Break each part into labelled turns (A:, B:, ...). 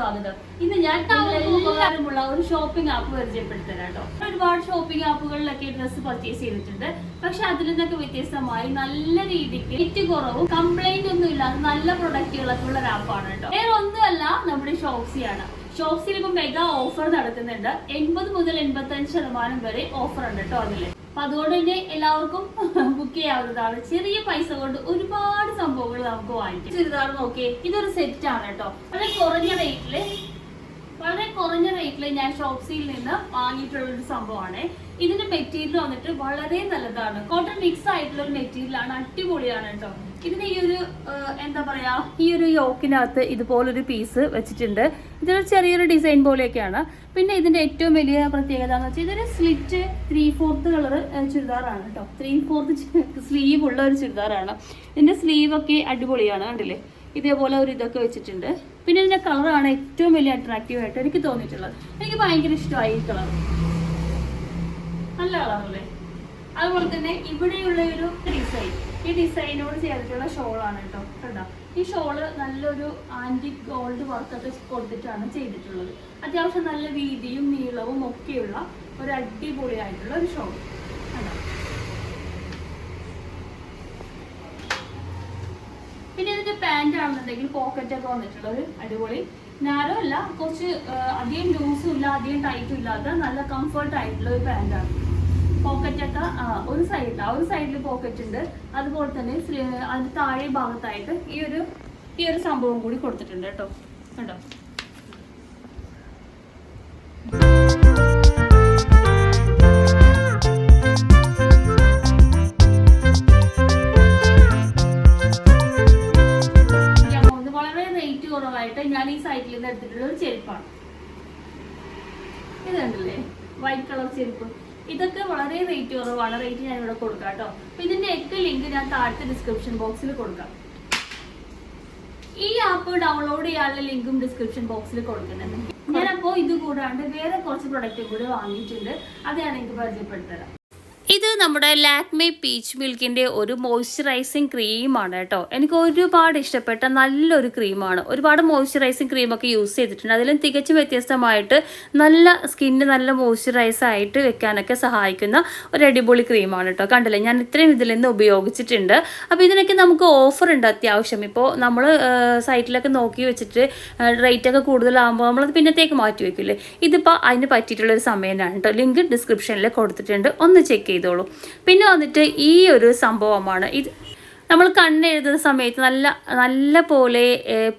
A: സ്വാഗതം. ഇന്ന് ഞാൻ ഉപകാരമുള്ള ഒരു ഷോപ്പിംഗ് ആപ്പ് പരിചയപ്പെടുത്തരാം കേട്ടോ. ഒരുപാട് ഷോപ്പിംഗ് ആപ്പുകളിലൊക്കെ ഡ്രസ്സ് പർച്ചേസ് ചെയ്തിട്ടുണ്ട്. പക്ഷെ അതിൽ നിന്നൊക്കെ വ്യത്യസ്തമായി നല്ല രീതിക്ക് ഏറ്റവും കുറവും കംപ്ലൈന്റ് ഒന്നും ഇല്ലാതെ നല്ല പ്രൊഡക്റ്റുകളൊക്കെ ഉള്ള ഒരു ആപ്പാണ് കേട്ടോ. വേറെ ഒന്നുമല്ല നമ്മുടെ ഷോപ്സിയാണ് ഷോപ്സിൽ ഇപ്പം മെഗാ ഓഫർ നടക്കുന്നുണ്ട്. എൺപത് മുതൽ എൺപത്തി ശതമാനം വരെ ഓഫർ ഉണ്ട് കേട്ടോ അതിൽ. അപ്പൊ അതുകൊണ്ട് തന്നെ എല്ലാവർക്കും ബുക്ക് ചെയ്യാവുന്നതാണ്. ചെറിയ പൈസ കൊണ്ട് ഒരുപാട് സംഭവങ്ങൾ നമുക്ക് വാങ്ങിക്കാം. ചുരിദാർ നോക്കിയേ ഇതൊരു സെറ്റ് ആണ് കേട്ടോ. അത് കുറഞ്ഞ റേറ്റിൽ കുറഞ്ഞ റേറ്റിൽ ഞാൻ ഷോപ്സിയിൽ നിന്ന് വാങ്ങിയിട്ടുള്ള ഒരു സംഭവമാണ്. ഇതിന്റെ മെറ്റീരിയൽ വന്നിട്ട് വളരെ നല്ലതാണ്. കോട്ടൺ മിക്സ് ആയിട്ടുള്ള ഒരു മെറ്റീരിയൽ ആണ്. അടിപൊളിയാണ് കേട്ടോ ഇതിന് ഈ ഒരു എന്താ പറയാ ഈ ഒരു യോക്കിനകത്ത് ഇതുപോലൊരു പീസ് വെച്ചിട്ടുണ്ട്. ഇതൊരു ചെറിയൊരു ഡിസൈൻ പോലെയൊക്കെയാണ്. പിന്നെ ഇതിന്റെ ഏറ്റവും വലിയ പ്രത്യേകത എന്ന് വെച്ചാൽ ഇതൊരു സ്ലിറ്റ് ത്രീ ഫോർത്ത് കളർ ചുരിദാറാണ് കേട്ടോ ത്രീ ഫോർത്ത് സ്ലീവ് ഉള്ള ഒരു ചുരിദാറാണ്. ഇതിന്റെ സ്ലീവ് ഒക്കെ അടിപൊളിയാണ് കണ്ടില്ലേ? ഇതേപോലെ ഒരു ഇതൊക്കെ വെച്ചിട്ടുണ്ട്. പിന്നെ ഇതിന്റെ കളറാണ് ഏറ്റവും വലിയ അട്രാക്റ്റീവ് ആയിട്ട് എനിക്ക് തോന്നിയിട്ടുള്ളത്. എനിക്ക് ഭയങ്കര ഇഷ്ടമായി ഈ കളർ നല്ല കളറല്ലേ അതുപോലെ തന്നെ ഇവിടെയുള്ള ഒരു ഡിസൈൻ ഈ ഡിസൈനോട് ചേർത്തിട്ടുള്ള ഷോളാണ് കേട്ടോ. കണ്ടോ? ഈ ഷോൾ നല്ലൊരു ആന്റി ഗോൾഡ് വർക്കൊക്കെ കൊടുത്തിട്ടാണ് ചെയ്തിട്ടുള്ളത്. അത്യാവശ്യം നല്ല വീതിയും നീളവും ഒക്കെയുള്ള ഒരു അടിപൊളിയായിട്ടുള്ള ഒരു ഷോൾ കണ്ടോ പിന്നെ ഇതിന്റെ പാന്റ് ആണെന്നുണ്ടെങ്കിൽ പോക്കറ്റ് ഒക്കെ വന്നിട്ടുള്ള ഒരു അടിപൊളി. നാരോ അല്ല കുറച്ച് അധികം ലൂസും ഇല്ല അധികം ടൈറ്റും ഇല്ലാത്ത നല്ല കംഫർട്ട് ആയിട്ടുള്ള ഒരു പാന്റ് ആണ്. പോക്കറ്റ് ഒക്കെ ഒരു സൈഡിൽ ആ ഒരു സൈഡിൽ പോക്കറ്റ് ഉണ്ട്. അതുപോലെ തന്നെ അതിന്റെ താഴെ ഭാഗത്തായിട്ട് ഈ ഒരു ഈ ഒരു സംഭവം കൂടി കൊടുത്തിട്ടുണ്ട് കേട്ടോ. കണ്ടോ? കുറവായിട്ട് ഞാൻ ഈ സൈറ്റിൽ നിന്ന് എടുത്തിട്ടുള്ള ഒരു ചെരുപ്പാണ്. ഇത് കണ്ടില്ലേ? വൈറ്റ് കളർ ചെരുപ്പ്. ഇതൊക്കെ വളരെ റേറ്റ് കുറവാണ്. റേറ്റ് ഞാൻ ഇവിടെ കൊടുക്കാം കേട്ടോ. അപ്പൊ ഇതിന്റെ ഒക്കെ ലിങ്ക് ഞാൻ താഴത്തെ ഡിസ്ക്രിപ്ഷൻ ബോക്സിൽ കൊടുക്കാം. ഈ ആപ്പ് ഡൗൺലോഡ് ചെയ്യാനുള്ള ലിങ്കും ഡിസ്ക്രിപ്ഷൻ ബോക്സിൽ കൊടുക്കുന്നുണ്ട്. ഞാനപ്പോ ഇത് കൂടാണ്ട് വേറെ കുറച്ച് പ്രൊഡക്റ്റും കൂടി വാങ്ങിയിട്ടുണ്ട്. അത് ഞാൻ എനിക്ക് പരിചയപ്പെടുത്തരാം. ഇത് നമ്മുടെ ലാക്മേ പീച്ച് മിൽക്കിന്റെ ഒരു മോയ്സ്ചറൈസിങ് ക്രീമാണ് കേട്ടോ. എനിക്ക് ഒരുപാട് ഇഷ്ടപ്പെട്ട നല്ലൊരു ക്രീമാണ്. ഒരുപാട് മോയ്സ്ചറൈസിങ് ക്രീമൊക്കെ യൂസ് ചെയ്തിട്ടുണ്ട്. അതിലും തികച്ചും വ്യത്യസ്തമായിട്ട് നല്ല സ്കിന്നിന് നല്ല മോയ്സ്ചറൈസ് ആയിട്ട് വെക്കാനൊക്കെ സഹായിക്കുന്ന ഒരു അടിപൊളി ക്രീമാണ് കേട്ടോ. കണ്ടില്ലേ? ഞാൻ ഇത്രയും ഇതിൽ നിന്ന് ഉപയോഗിച്ചിട്ടുണ്ട്. അപ്പോൾ ഇതിനൊക്കെ നമുക്ക് ഓഫർ ഉണ്ട് അത്യാവശ്യം. ഇപ്പോൾ നമ്മൾ സൈറ്റിലൊക്കെ നോക്കി വെച്ചിട്ട് റേറ്റ് ഒക്കെ കൂടുതലാകുമ്പോൾ നമ്മളത് പിന്നത്തേക്ക് മാറ്റി വെക്കില്ലേ? ഇതിപ്പോൾ അതിന് പറ്റിയിട്ടുള്ളൊരു സമയമാണ് കേട്ടോ. ലിങ്ക് ഡിസ്ക്രിപ്ഷനിൽ കൊടുത്തിട്ടുണ്ട്. ഒന്ന് ചെക്ക് ചെയ്തോളൂ. പിന്നെ വന്നിട്ട് ഈ ഒരു സംഭവമാണ്. ഇത് നമ്മൾ കണ്ണെഴുതുന്ന സമയത്ത് നല്ല നല്ല പോലെ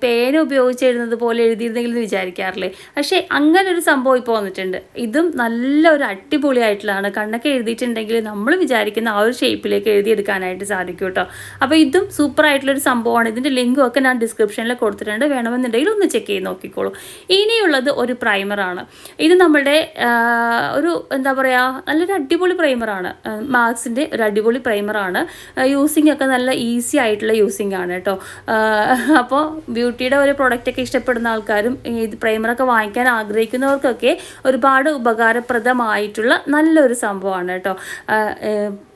A: പേന ഉപയോഗിച്ച് എഴുതുന്നത് പോലെ എഴുതിയിരുന്നെങ്കിൽ എന്ന് വിചാരിക്കാറില്ലേ? പക്ഷേ അങ്ങനെ ഒരു സംഭവം ഇപ്പോൾ വന്നിട്ടുണ്ട്. ഇതും നല്ല ഒരു അടിപൊളിയായിട്ടുള്ളതാണ്. കണ്ണൊക്കെ എഴുതിയിട്ടുണ്ടെങ്കിൽ നമ്മൾ വിചാരിക്കുന്ന ആ ഒരു ഷേപ്പിലേക്ക് എഴുതിയെടുക്കാനായിട്ട് സാധിക്കും കേട്ടോ. അപ്പോൾ ഇതും സൂപ്പർ ആയിട്ടുള്ളൊരു സംഭവമാണ്. ഇതിന്റെ ലിങ്കും ഒക്കെ ഞാൻ ഡിസ്ക്രിപ്ഷനിൽ കൊടുത്തിട്ടുണ്ട്. വേണമെന്നുണ്ടെങ്കിൽ ഒന്ന് ചെക്ക് ചെയ്ത് നോക്കിക്കോളൂ. ഇനിയുള്ളത് ഒരു പ്രൈമറാണ് ഇത് നമ്മുടെ ഒരു എന്താ പറയുക നല്ലൊരു അടിപൊളി പ്രൈമറാണ് മാർക്സിന്റെ ഒരു അടിപൊളി പ്രൈമറാണ് യൂസിങ് ഒക്കെ നല്ല ഈസി ആയിട്ടുള്ള യൂസിങ് ആണ് കേട്ടോ അപ്പോൾ ബ്യൂട്ടിയുടെ ഒരു പ്രൊഡക്റ്റൊക്കെ ഇഷ്ടപ്പെടുന്ന ആൾക്കാരും ഇത് പ്രൈമറൊക്കെ വാങ്ങിക്കാൻ ആഗ്രഹിക്കുന്നവർക്കൊക്കെ ഒരുപാട് ഉപകാരപ്രദമായിട്ടുള്ള നല്ലൊരു സംഭവമാണ് കേട്ടോ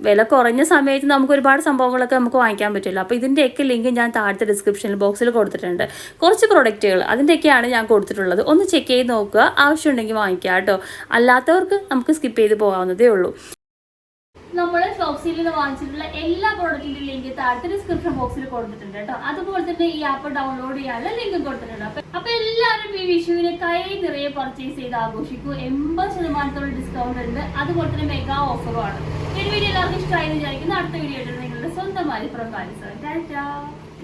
A: വില കുറഞ്ഞ സമയത്ത് നമുക്ക് ഒരുപാട് സംഭവങ്ങളൊക്കെ നമുക്ക് വാങ്ങിക്കാൻ പറ്റില്ല അപ്പോൾ ഇതിന്റെയൊക്കെ ലിങ്ക് ഞാൻ താഴത്തെ ഡിസ്ക്രിപ്ഷനിൽ ബോക്സിൽ കൊടുത്തിട്ടുണ്ട്. കുറച്ച് പ്രൊഡക്റ്റുകൾ അതിന്റെയൊക്കെയാണ് ഞാൻ കൊടുത്തിട്ടുള്ളത്. ഒന്ന് ചെക്ക് ചെയ്ത് നോക്കുക. ആവശ്യമുണ്ടെങ്കിൽ വാങ്ങിക്കുക കേട്ടോ അല്ലാത്തവർക്ക് നമുക്ക് സ്കിപ്പ് ചെയ്ത് പോകാവുന്നതേ ഉള്ളൂ. നമ്മൾ ഷോപ്സിയിൽ നിന്ന് വാങ്ങിച്ചിട്ടുള്ള എല്ലാ പ്രോഡക്റ്റിന്റെ ലിങ്ക് താഴത്തെ ഡിസ്ക്രിപ്ഷൻ ബോക്സിൽ കൊടുത്തിട്ടുണ്ട് കേട്ടോ. അതുപോലെ തന്നെ ഈ ആപ്പ് ഡൗൺലോഡ് ചെയ്യാനുള്ള ലിങ്കും കൊടുത്തിട്ടുണ്ട്. അപ്പൊ എല്ലാവരും ഈ വിഷുവിനെ കൈ നിറയെ പർച്ചേസ് ചെയ്ത് ആഘോഷിക്കൂ. എൺപത് ശതമാനത്തോളം ഡിസ്കൗണ്ട് ഉണ്ട്. അതുപോലെ തന്നെ മെഗാ ഓഫറും ആണ്. ഈ വീഡിയോ എല്ലാവർക്കും ഇഷ്ടമായി വിചാരിക്കുന്നു. അടുത്ത വീഡിയോ നിങ്ങളുടെ സ്വന്തമായി പ്രകാശ് ടാറ്റാ.